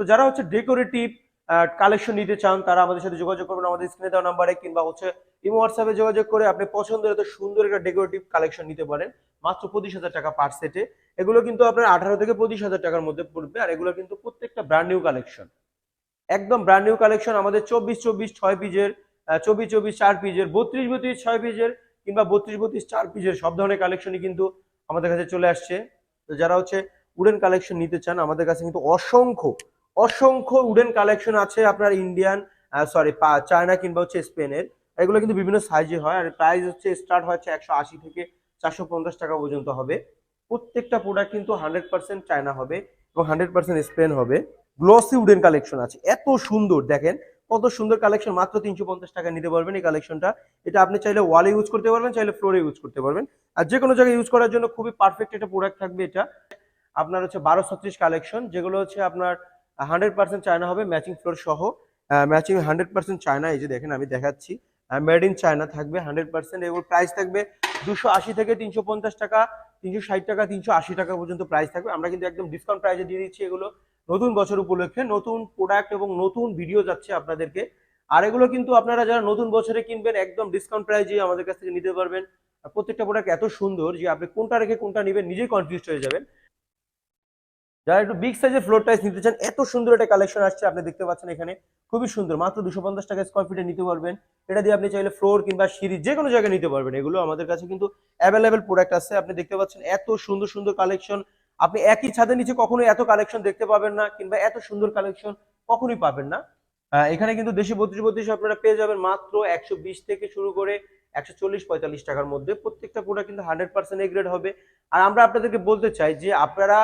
তো যারা হচ্ছে ডেকোরেটিভ কালেকশন নিতে চান, তারা আমাদের সাথে যোগাযোগ করবেন আমাদের স্ক্রিনে দেওয়া নাম্বারে কিংবা হচ্ছে ইমো হোয়াটসঅ্যাপে যোগাযোগ করে আপনি পছন্দের এত সুন্দর একটা ডেকোরেটিভ কালেকশন নিতে পারেন, মাত্র পঁচিশ হাজার টাকা পার সেটে এগুলো কিন্তু আপনার আঠারো থেকে পঁচিশ হাজার টাকার মধ্যে পড়বে, আর এগুলো কিন্তু প্রত্যেকটা ব্র্যান্ড নিউ কালেকশন একদম ব্র্যান্ড নিউ কালেকশন আমাদের চব্বিশ চব্বিশ, ছয় পিজের চব্বিশ চব্বিশ, চার পিজের বত্রিশ বত্রিশ, ছয় পিজের কিংবা বত্রিশ বত্রিশ, চার পিজের সব ধরনের কালেকশনই কিন্তু আমাদের কাছে চলে আসছে। তো যারা হচ্ছে উডেন কালেকশন নিতে চান, আমাদের কাছে কিন্তু অসংখ্য অসংখ্য উডেন কালেকশন আছে আপনার ইন্ডিয়ান সরি চায়না কিংবা হচ্ছে স্পেনের এগুলো কিন্তু বিভিন্ন সাইজে হয় আর প্রাইস হচ্ছে স্টার্ট হচ্ছে একশো আশি থেকে চারশো পঞ্চাশ টাকা পর্যন্ত হবে। প্রত্যেকটা প্রোডাক্ট কিন্তু হান্ড্রেড পার্সেন্ট চায়না হবে এবং হান্ড্রেড পার্সেন্ট স্পেন হবে। গ্লসি উডেন কালেকশন আছে। এত সুন্দর, দেখেন, কত সুন্দর কালেকশন মাত্র তিনশো পঞ্চাশ টাকা নিতে পারবেন এই কালেকশনটা এটা আপনি চাইলে ওয়ালে ইউজ করতে পারবেন, চাইলে ফ্লোরে ইউজ করতে পারবেন। আর যে কোনো জায়গায় ইউজ করার জন্য খুবই পারফেক্ট একটা প্রোডাক্ট থাকবে এটা। আপনার হচ্ছে বারো ছত্রিশ কালেকশন যেগুলো হচ্ছে আপনার হান্ড্রেড পার্সেন্ট চায়না হবে ম্যাচিং ফ্লোর সহ ম্যাচিং হান্ড্রেড পার্সেন্ট চায়না এই যে দেখেন আমি দেখাচ্ছি। মেড ইন চায়না থাকবে হান্ড্রেড পার্সেন্ট এবং প্রাইস থাকবে দুশো আশি থেকে তিনশো পঞ্চাশ টাকা, তিনশো ষাট টাকা, তিনশো আশি টাকা পর্যন্ত প্রাইস থাকবে। আমরা কিন্তু একদম ডিসকাউন্ট প্রাইসে দিয়ে দিচ্ছি এগুলো নতুন বছর উপলক্ষে, নতুন প্রোডাক্ট এবং নতুন ভিডিও যাচ্ছে আপনাদেরকে। আর এগুলো কিন্তু আপনারা যারা নতুন বছরে কিনবেন, একদম ডিসকাউন্ট প্রাইজে আমাদের কাছ থেকে নিতে পারবেন। প্রত্যেকটা প্রোডাক্ট এত সুন্দর যে আপনি কোনটা রেখে কোনটা নেবেন, নিজেই কনফিউজ হয়ে যাবেন। যারা একটু বিগ সাইজের ফ্লোর টাইস নিতে চান, এত সুন্দর একটা কালেকশন আসছে, আপনি দেখতে পাচ্ছেন এখানে। খুবই সুন্দর, মাত্র দুশো পঞ্চাশ টাকা স্কোয়ার ফিটে নিতে পারবেন। এটা দিয়ে আপনি চাইলে ফ্লোর কিংবা সিঁড়ি যে কোনো জায়গায় নিতে পারবেন। এগুলো আমাদের কাছে কিন্তু অ্যাভেলেবেল প্রোডাক্ট আছে। আপনি দেখতে পাচ্ছেন এত সুন্দর সুন্দর কালেকশন আপনি একই ছাদের নিচে কখনোই এত কালেকশন দেখতে পাবেন না, কিংবা এত সুন্দর কালেকশন কখনোই পাবেন না। এখানে কিন্তু দেশি বত্রিশ বত্রিশ আপনারা পেয়ে যাবেন মাত্র একশো বিশ থেকে শুরু করে একশো চল্লিশ পঁয়তাল্লিশ টাকার মধ্যে। প্রত্যেকটা প্রোডাক্ট কিন্তু হান্ড্রেড পার্সেন্ট গ্রেড হবে। আর আমরা আপনাদেরকে বলতে চাই যে আপনারা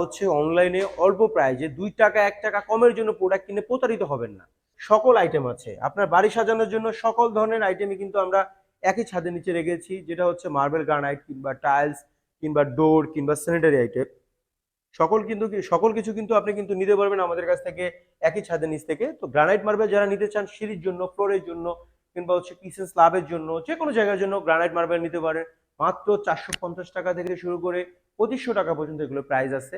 হচ্ছে অনলাইনে অল্প প্রাইজে দুই টাকা, এক টাকা কমের জন্য প্রোডাক্ট কিনে প্রতারিত হবেন না। সকল আইটেম আছে। আপনার বাড়ি সাজানোর জন্য সকল ধরনের আইটেমই কিন্তু আমরা একই ছাদের নিচে রেখেছি, যেটা হচ্ছে মার্বেল গ্রানাইট কিংবা টাইলস কিংবা ডোর কিংবা স্যানিটারি আইটেম সকল কিন্তু সকল কিছু কিন্তু আপনি কিন্তু নিতে পারবেন আমাদের কাছ থেকে একই ছাদের নিচ থেকে। তো গ্রানাইট মার্বেল যারা নিতে চান, সিঁড়ির জন্য ফ্লোরের জন্য কিংবা হচ্ছে কিচেন স্ল্যাবের জন্য যে কোনো জায়গার জন্য গ্রানাইট মার্বেল নিতে পারেন। মাত্র চারশো পঞ্চাশ টাকা থেকে শুরু করে পঁচিশশো টাকা পর্যন্ত এগুলো প্রাইস আছে।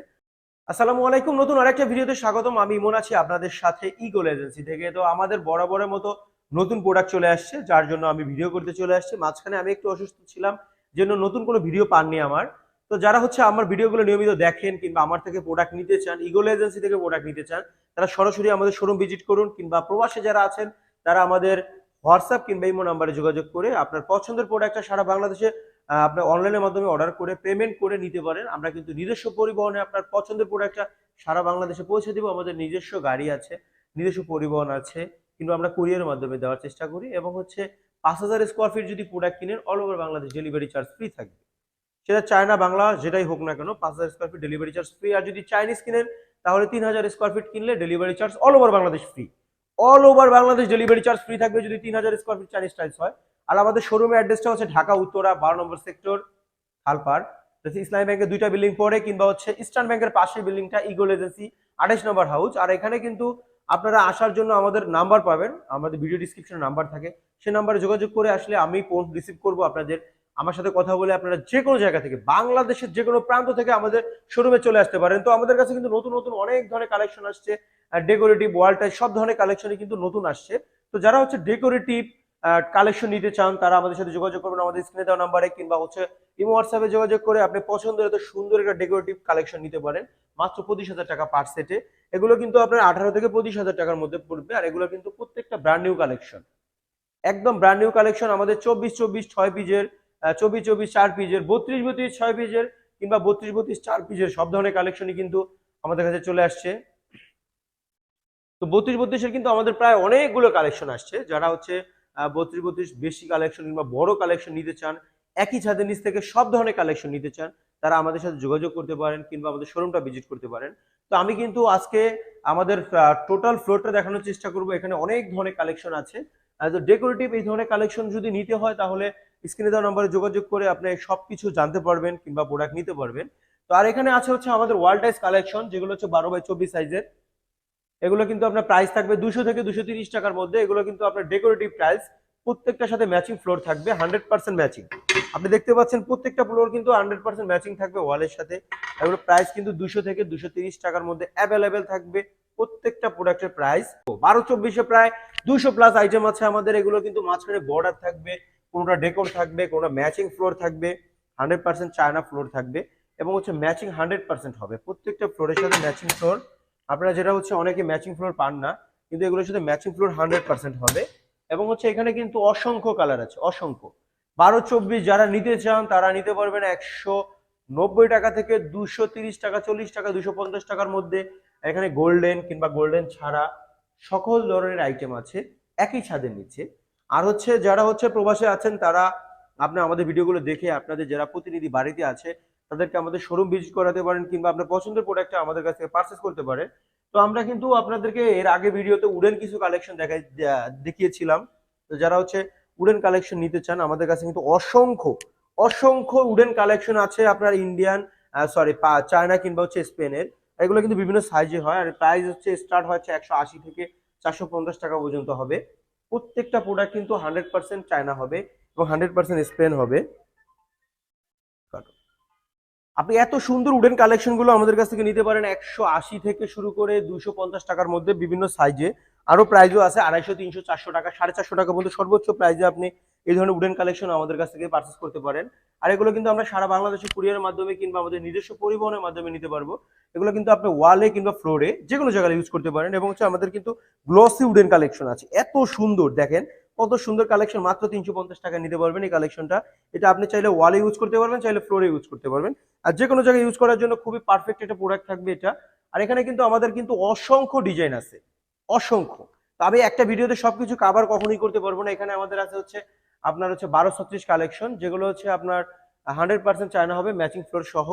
আসসালামু আলাইকুম, নতুন আরেকটা ভিডিওতে স্বাগতম। আমি ইমন আছি আপনাদের সাথে ইগোল এজেন্সি থেকে। তো আমাদের বরাবরের মতো নতুন প্রোডাক্ট চলে আসছে, যার জন্য আমি ভিডিও করতে চলে আসছি। মাঝখানে আমি একটু অসুস্থ ছিলাম জন্য নতুন কোনো ভিডিও পাননি আমার। তো যারা হচ্ছে আমার ভিডিওগুলো নিয়মিত দেখেন কিংবা আমার থেকে প্রোডাক্ট নিতে চান ইগোল এজেন্সি থেকে প্রোডাক্ট নিতে চান, তারা সরাসরি আমাদের শোরুম ভিজিট করুন কিংবা প্রবাসে যারা আছেন, তারা আমাদের হোয়াটসঅ্যাপ কিংবা ইমো নাম্বারে যোগাযোগ করে আপনার পছন্দের প্রোডাক্টটা সারা বাংলাদেশে আহ, আপনার অনলাইনের মাধ্যমে অর্ডার করে পেমেন্ট করে নিতে পারেন। আমরা কিন্তু নিজস্ব পরিবহনে আপনার পছন্দের প্রোডাক্টটা সারা বাংলাদেশে পৌঁছে দিব। আমাদের নিজস্ব গাড়ি আছে নিজস্ব পরিবহন আছে কিন্তু আমরা কুরিয়ারের মাধ্যমে দেওয়ার চেষ্টা করি এবং হচ্ছে পাঁচ হাজার স্কোয়ার ফিট যদি প্রোডাক্ট কিনেন all over Bangladesh delivery charge free থাকবে। সেটা চায়না বাংলা যেটাই হোক না কেন পাঁচ হাজার square feet delivery charge free আর যদি চাইনিজ কিনেন তাহলে তিন হাজার স্কোয়ার ফিট কিনলে delivery charge all over Bangladesh free all over Bangladesh delivery charge free থাকবে যদি তিন হাজার স্কোয়ার ফিট চাইনিজ টাইলস হয়। আর আমাদের শোরুমের অ্যাড্রেসটা হচ্ছে ঢাকা, উত্তরা, বারো নম্বর সেক্টর হচ্ছে ইসলামী ব্যাংকের দুইটা বিল্ডিং পরে কিংবা হচ্ছে ইস্টার্ন ব্যাংকের পাশের বিল্ডিংটা ইগোল এজেন্সি আঠাশ নম্বর হাউস আর এখানে কিন্তু আপনারা আসার জন্য আমাদের নাম্বার পাবেন। আমাদের ভিডিও ডিসক্রিপশনে নাম্বার থাকে। সে নাম্বারে যোগাযোগ করে আসলে আমি ফোন রিসিভ করব আপনাদের। আমার সাথে কথা বলে আপনারা যে কোনো জায়গা থেকে, বাংলাদেশের যে কোনো প্রান্ত থেকে আমাদের শোরুমে চলে আসতে পারেন। তো আমাদের কাছে কিন্তু নতুন নতুন অনেক ধরনের কালেকশন আসছে। ডেকোরেটিভ টাইপ সব ধরনের কালেকশনই কিন্তু নতুন আসছে। তো যারা হচ্ছে ডেকোরেটিভ কালেকশন নিতে চান, তারা আমাদের সাথে যোগাযোগ করবেন, আমাদের স্ক্রিনে দেওয়া নাম্বারে কিংবা হচ্ছে ইমো হোয়াটসঅ্যাপে যোগাযোগ করে আপনি পছন্দের এত সুন্দর একটা ডেকোরেটিভ কালেকশন নিতে পারেন, মাত্র পঁচিশ হাজার টাকা পার সেটে এগুলো কিন্তু আপনার আঠারো থেকে পঁচিশ হাজার টাকার মধ্যে পড়বে, আর এগুলো কিন্তু প্রত্যেকটা ব্র্যান্ড নিউ কালেকশন একদম ব্র্যান্ড নিউ কালেকশন আমাদের চব্বিশ চব্বিশ ছয় পিজের চব্বিশ চব্বিশ চার পিজের বত্রিশ বত্রিশ ছয় পিজের কিংবা বত্রিশ বত্রিশ চার পিজের সব ধরনের কালেকশনই কিন্তু আমাদের কাছে চলে আসছে। তো বত্রিশ বত্রিশের কিন্তু আমাদের প্রায় অনেকগুলো কালেকশন আসছে, যারা হচ্ছে বত্রিশ বত্রিশ বেশি কালেকশন কিংবা বড় কালেকশন নিতে চান, একই ছাদের নিচ থেকে সব ধরনের কালেকশন নিতে চান, তারা আমাদের সাথে যোগাযোগ করতে পারেন কিংবা আমাদের শোরুমটা ভিজিট করতে পারেন। তো আমি কিন্তু আজকে আমাদের টোটাল ফ্লোরটা দেখানোর চেষ্টা করব। এখানে অনেক ধরনের কালেকশন আছে। তো ডেকোরেটিভ এই ধরনের কালেকশন যদি নিতে হয়, তাহলে স্ক্রিনে দেওয়া নম্বরে যোগাযোগ করে আপনি সবকিছু জানতে পারবেন কিংবা প্রোডাক্ট নিতে পারবেন। তো আর এখানে আছে হচ্ছে আমাদের ওয়ার্ল্ড টাইস কালেকশন যেগুলো হচ্ছে বারো বাই চব্বিশ সাইজের এগুলো কিন্তু আপনার প্রাইস থাকবে দুশো থেকে দুশো তিরিশ টাকার মধ্যে। এগুলো কিন্তু আপনার ডেকোরেটিভ টাইলস প্রত্যেকটার সাথে ম্যাচিং ফ্লোর থাকবে হান্ড্রেড পার্সেন্ট ম্যাচিং আপনি দেখতে পাচ্ছেন প্রত্যেকটা ফ্লোর কিন্তু হান্ড্রেড পার্সেন্ট ম্যাচিং থাকবে ওয়ালের সাথে। এগুলো প্রাইস কিন্তু দুশো থেকে দুশো তিরিশ টাকার মধ্যে অ্যাভেলেবেল থাকবে প্রত্যেকটা প্রোডাক্টের প্রাইস বারো চব্বিশে প্রায় দুশো প্লাস আইটেম আছে আমাদের। এগুলো কিন্তু মাঝখানে বর্ডার থাকবে, কোনোটা ডেকোর থাকবে, কোনোটা ম্যাচিং ফ্লোর থাকবে হান্ড্রেড পার্সেন্ট চায়না ফ্লোর থাকবে। এবং হচ্ছে ম্যাচিং হান্ড্রেড পার্সেন্ট হবে। প্রত্যেকটা ফ্লোরের সাথে ম্যাচিং ফ্লোর আপনারা যেটা হচ্ছে অনেকে ম্যাচিং ফ্লোর পান না, কিন্তু এগুলোর সাথে ম্যাচিং ফ্লোর হান্ড্রেড পার্সেন্ট হবে। এবং হচ্ছে এখানে কিন্তু অসংখ্য কালার আছে, অসংখ্য। বারো চব্বিশ যারা নিতে চান, তারা নিতে পারবেন একশো নব্বই টাকা থেকে দুশো তিরিশ টাকা, চল্লিশ টাকা, দুশো পঞ্চাশ টাকার মধ্যে। এখানে গোল্ডেন কিংবা গোল্ডেন ছাড়া সকল ধরনের আইটেম আছে, একই ছাদের নিচে। আর হচ্ছে যারা হচ্ছে প্রবাসে আছেন, তারা আপনি আমাদের ভিডিওগুলো দেখে আপনাদের যারা প্রতিনিধি বাড়িতে আছে তাদেরকে আমাদের শোরুম ভিজিট করাতে পারেন কিংবা আপনার পছন্দের প্রোডাক্টটা আমাদের কাছ থেকে পারচেস করতে পারেন। তো আমরা কিন্তু আপনাদেরকে এর আগে ভিডিওতে উডেন কিছু কালেকশন দেখাই দেখিয়েছিলাম। তো যারা হচ্ছে উডেন কালেকশন নিতে চান, আমাদের কাছে কিন্তু অসংখ্য অসংখ্য উডেন কালেকশন আছে আপনার ইন্ডিয়ান সরি চায়না কিংবা হচ্ছে স্পেনের। এগুলো কিন্তু বিভিন্ন সাইজে হয়। আর প্রাইস হচ্ছে স্টার্ট হচ্ছে একশো আশি থেকে চারশো পঞ্চাশ টাকা পর্যন্ত হবে। প্রত্যেকটা প্রোডাক্ট কিন্তু হান্ড্রেড পার্সেন্ট চায়না হবে এবং হান্ড্রেড পার্সেন্ট স্পেন হবে। আপনি এত সুন্দর উডেন কালেকশনগুলো আমাদের কাছ থেকে নিতে পারেন একশো আশি থেকে শুরু করে দুশো পঞ্চাশ টাকার মধ্যে বিভিন্ন সাইজে আরও প্রাইজও আছে আড়াইশো, তিনশো, চারশো টাকা, সাড়ে চারশো টাকা পর্যন্ত সর্বোচ্চ প্রাইজে আপনি এই ধরনের উডেন কালেকশন আমাদের কাছ থেকে পারচেস করতে পারেন। আর এগুলো কিন্তু আমরা সারা বাংলাদেশে কুরিয়ারের মাধ্যমে কিংবা আমাদের নিজস্ব পরিবহনের মাধ্যমে নিতে পারব। এগুলো কিন্তু আপনি ওয়ালে কিংবা ফ্লোরে যে কোনো জায়গায় ইউজ করতে পারেন এবং হচ্ছে আমাদের কিন্তু গ্লসি উডেন কালেকশন আছে। এত সুন্দর দেখেন কত সুন্দর কালেকশন মাত্র তিনশো পঞ্চাশ টাকা নিতে পারবেন এই কালেকশনটা এটা আপনি চাইলে ওয়ালে ইউজ করতে পারবেন, চাইলে ফ্লোরে ইউজ করতে পারবেন। আর যে কোনো জায়গায় ইউজ করার জন্য খুবই পারফেক্ট একটা প্রোডাক্ট থাকবে এটা। আর এখানে কিন্তু আমাদের কিন্তু অসংখ্য ডিজাইন আছে। অসংখ্য। তবে একটা ভিডিওতে সবকিছু কাভার কখনোই করতে পারব না। এখানে আমাদের আছে হচ্ছে, আপনার হচ্ছে বারো ছত্রিশ কালেকশন যেগুলো হচ্ছে আপনার হান্ড্রেড পার্সেন্ট চায়না হবে ম্যাচিং ফ্লোর সহ।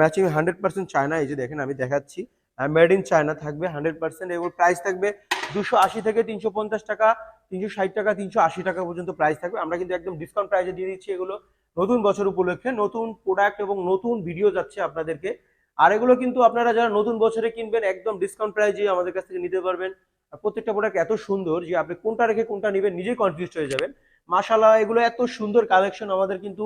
ম্যাচিং হান্ড্রেড পার্সেন্ট চায়না এই যে দেখেন আমি দেখাচ্ছি। মেড ইন চায়না থাকবে হান্ড্রেড পার্সেন্ট এগুলোর প্রাইস থাকবে দুশো আশি থেকে তিনশো পঞ্চাশ টাকা, তিনশো ষাট টাকা, তিনশো আশি টাকা পর্যন্ত প্রাইস থাকবে। আমরা কিন্তু একদম ডিসকাউন্ট প্রাইসে দিয়ে দিচ্ছি এগুলো নতুন বছর উপলক্ষে। নতুন প্রোডাক্ট এবং নতুন ভিডিও যাচ্ছে আপনাদেরকে। আর এগুলো কিন্তু আপনারা যারা নতুন বছরে কিনবেন, একদম ডিসকাউন্ট প্রাইজে আমাদের কাছ থেকে নিতে পারবেন। আর প্রত্যেকটা প্রোডাক্ট এত সুন্দর যে আপনি কোনটা রেখে কোনটা নেবেন, নিজেই কনফিউজ হয়ে যাবেন। মাশাল্লাহ এগুলো এত সুন্দর কালেকশন আমাদের কিন্তু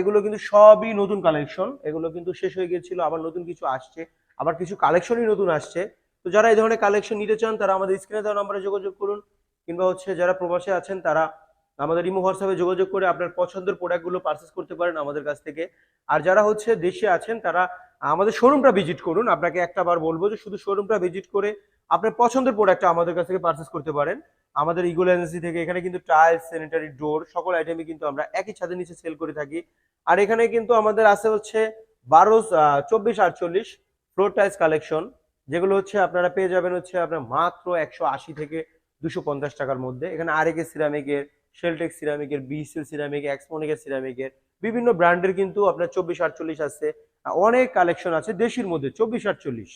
এগুলো কিন্তু সবই নতুন কালেকশন এগুলো কিন্তু শেষ হয়ে গিয়েছিল, আবার নতুন কিছু আসছে। আবার কিছু কালেকশনই নতুন আসছে। তো যারা এই ধরনের কালেকশন নিতে চান, তারা আমাদের স্ক্রিনে দেওয়া নম্বরে যোগাযোগ করুন, কিংবা হচ্ছে যারা প্রবাসে আছেন, তারা আমাদের ইমো হোয়াটসঅ্যাপে যোগাযোগ করে আপনার পছন্দের প্রোডাক্টগুলো পারচেস করতে পারেন আমাদের কাছ থেকে। আর যারা হচ্ছে দেশে আছেন, তারা আমাদের শোরুমটা ভিজিট করুন। আপনাকে একটা বার বলব যে শুধু শোরুমটা ভিজিট করে আপনার পছন্দের প্রোডাক্টটা আমাদের কাছ থেকে পারচেস করতে পারেন। আমাদের ইগোল এজেন্সি থেকে এখানে কিন্তু টাইলস স্যানিটারি ডোর সকল আইটেমই কিন্তু আমরা একই ছাদের নিচে সেল করে থাকি। আর এখানে কিন্তু আমাদের আছে হচ্ছে বারো চব্বিশ, আটচল্লিশ। টাইলস কালেকশন যেগুলো হচ্ছে আপনারা পেয়ে যাবেন হচ্ছে আপনার মাত্র একশো আশি থেকে দুশো পঞ্চাশ টাকার মধ্যে। এখানে আরেকে সিরামিকের শেলটেক সিরামিকের বিসিএল সিরামিক এক্সমনিকের সিরামিকের বিভিন্ন ব্র্যান্ডের কিন্তু আপনার চব্বিশ আটচল্লিশ আছে। অনেক কালেকশন আছে দেশির মধ্যে, চব্বিশ আটচল্লিশ।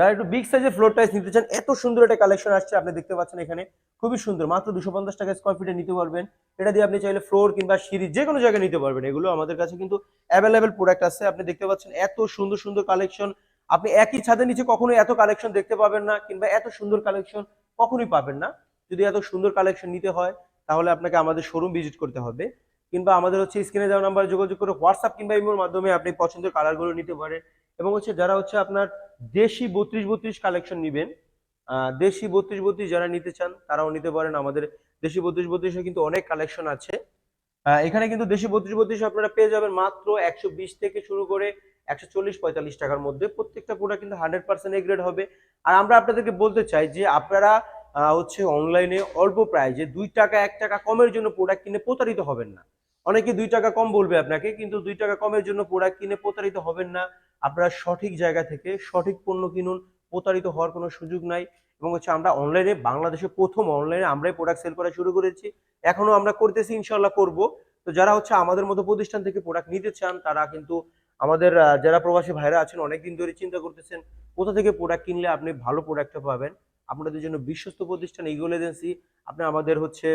যারা একটু বিগ সাইজের ফ্লোর টাইস নিতে চান, এত সুন্দর একটা কালেকশন আসছে, আপনি দেখতে পাচ্ছেন এখানে। খুবই সুন্দর, মাত্র দুশো পঞ্চাশ টাকা স্কোয়ার ফিটে নিতে পারবেন। এটা দিয়ে আপনি চাইলে ফ্লোর কিংবা সিঁড়ি যে কোনো জায়গায় নিতে পারবেন। এগুলো আমাদের কাছে কিন্তু অ্যাভেলেবেল প্রোডাক্ট আছে। আপনি দেখতে পাচ্ছেন এত সুন্দর সুন্দর কালেকশন আপনি একই ছাদের নিচে কখনোই এত কালেকশন দেখতে পাবেন না, কিংবা এত সুন্দর কালেকশন কখনোই পাবেন না। যদি এত সুন্দর কালেকশন নিতে হয়, তাহলে আপনাকে আমাদের শোরুম ভিজিট করতে হবে। কিংবা আমাদের হচ্ছে স্ক্রিনে দেওয়া নাম্বারে যোগাযোগ করে হোয়াটসঅ্যাপ কিংবা ইমোর মাধ্যমে আপনি পছন্দের কালারগুলো নিতে পারেন। এবং হচ্ছে যারা হচ্ছে আপনার দেশি বত্রিশ বত্রিশ কালেকশন নেবেন দেশি বত্রিশ বত্রিশ যারা নিতে চান, তারাও নিতে পারেন। আমাদের দেশি বত্রিশ বত্রিশে কিন্তু অনেক কালেকশন আছে। এখানে কিন্তু দেশি বত্রিশ বত্রিশ আপনারা পেয়ে যাবেন মাত্র একশো বিশ থেকে শুরু করে একশো চল্লিশ পঁয়তাল্লিশ টাকার মধ্যে। প্রত্যেকটা প্রোডাক্ট কিন্তু হান্ড্রেড পার্সেন্ট গ্রেড হবে। আর আমরা আপনাদেরকে বলতে চাই যে আপনারা হচ্ছে অনলাইনে অল্প প্রাইজে দুই টাকা, এক টাকা কমের জন্য প্রোডাক্ট কিনে প্রতারিত হবেন না। অনেকে দুই টাকা কম বলবে আপনাকে, কিন্তু দুই টাকা কমের জন্য প্রোডাক্ট কিনে প্রতারিত হবেন না। আপনারা সঠিক জায়গা থেকে সঠিক পণ্য কিনুন, প্রতারিত হওয়ার কোনো সুযোগ নাই। এবং হচ্ছে আমরা অনলাইনে বাংলাদেশে প্রথম অনলাইনে আমরাই প্রোডাক্ট সেল করা শুরু করেছি। এখনও আমরা করতেছি ইনশাল্লাহ করব। তো যারা হচ্ছে আমাদের মতো প্রতিষ্ঠান থেকে প্রোডাক্ট নিতে চান, তারা কিন্তু আমাদের যারা প্রবাসী ভাইরা আছেন, অনেকদিন ধরে চিন্তা করতেছেন, কোথা থেকে প্রোডাক্ট কিনলে আপনি ভালো প্রোডাক্টটা পাবেন? আপনাদের জন্য বিশ্বস্ত প্রতিষ্ঠান ইগল এজেন্সি আপনি আমাদের হচ্ছে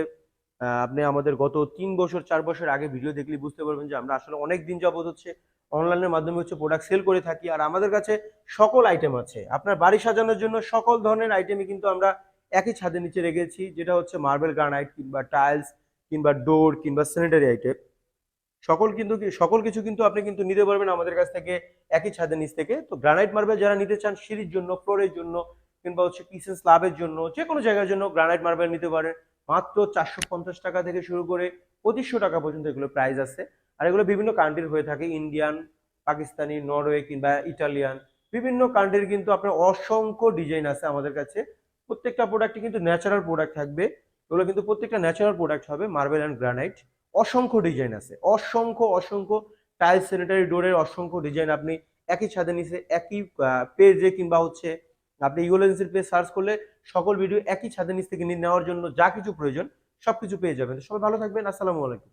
আপনি আমাদের গত তিন বছর, চার বছর আগে ভিডিও দেখলে বুঝতে পারবেন যে আমরা আসলে অনেক দিন যাবত হচ্ছে অনলাইনের মাধ্যমে হচ্ছে প্রোডাক্ট সেল করে থাকি। আর আমাদের কাছে সকল আইটেম আছে। আপনার বাড়ি সাজানোর জন্য সকল ধরনের আইটেমই কিন্তু আমরা একই ছাদের নিচে রেখেছি, যেটা হচ্ছে মার্বেল গ্রানাইট কিংবা টাইলস কিংবা ডোর কিংবা স্যানিটারি আইটেম সকল কিন্তু সকল কিছু কিন্তু আপনি কিন্তু নিতে পারবেন আমাদের কাছ থেকে একই ছাদের নিচ থেকে। তো গ্রানাইট মার্বেল যারা নিতে চান, সিঁড়ির জন্য ফ্লোরের জন্য কিংবা হচ্ছে কিচেন স্ল্যাবের জন্য যে কোনো জায়গার জন্য গ্রানাইট মার্বেল নিতে পারেন। মাত্র চারশো পঞ্চাশ টাকা থেকে শুরু করে পঁচিশশো টাকা পর্যন্ত এগুলো প্রাইস আছে। আর এগুলো বিভিন্ন কান্ট্রির হয়ে থাকে। ইন্ডিয়ান পাকিস্তানি নরওয়ে কিংবা ইটালিয়ান বিভিন্ন কান্ট্রির কিন্তু আপনার অসংখ্য ডিজাইন আছে আমাদের কাছে। প্রত্যেকটা প্রোডাক্টই কিন্তু ন্যাচারাল প্রোডাক্ট থাকবে। এগুলো কিন্তু প্রত্যেকটা ন্যাচারাল প্রোডাক্ট হবে মার্বেল অ্যান্ড গ্রানাইট অসংখ্য ডিজাইন আছে। অসংখ্য অসংখ্য টাইল স্যানিটারি ডোরের অসংখ্য ডিজাইন আপনি একই ছাদের নিচে, একই পেজে কিংবা হচ্ছে আপনি ইউলেন্সির পেজ সার্চ করলে সকল ভিডিও একই ছাদের নিচ থেকে নিয়ে নেওয়ার জন্য যা কিছু প্রয়োজন সবকিছু পেয়ে যাবেন। সবাই ভালো থাকবেন। আসসালামু আলাইকুম।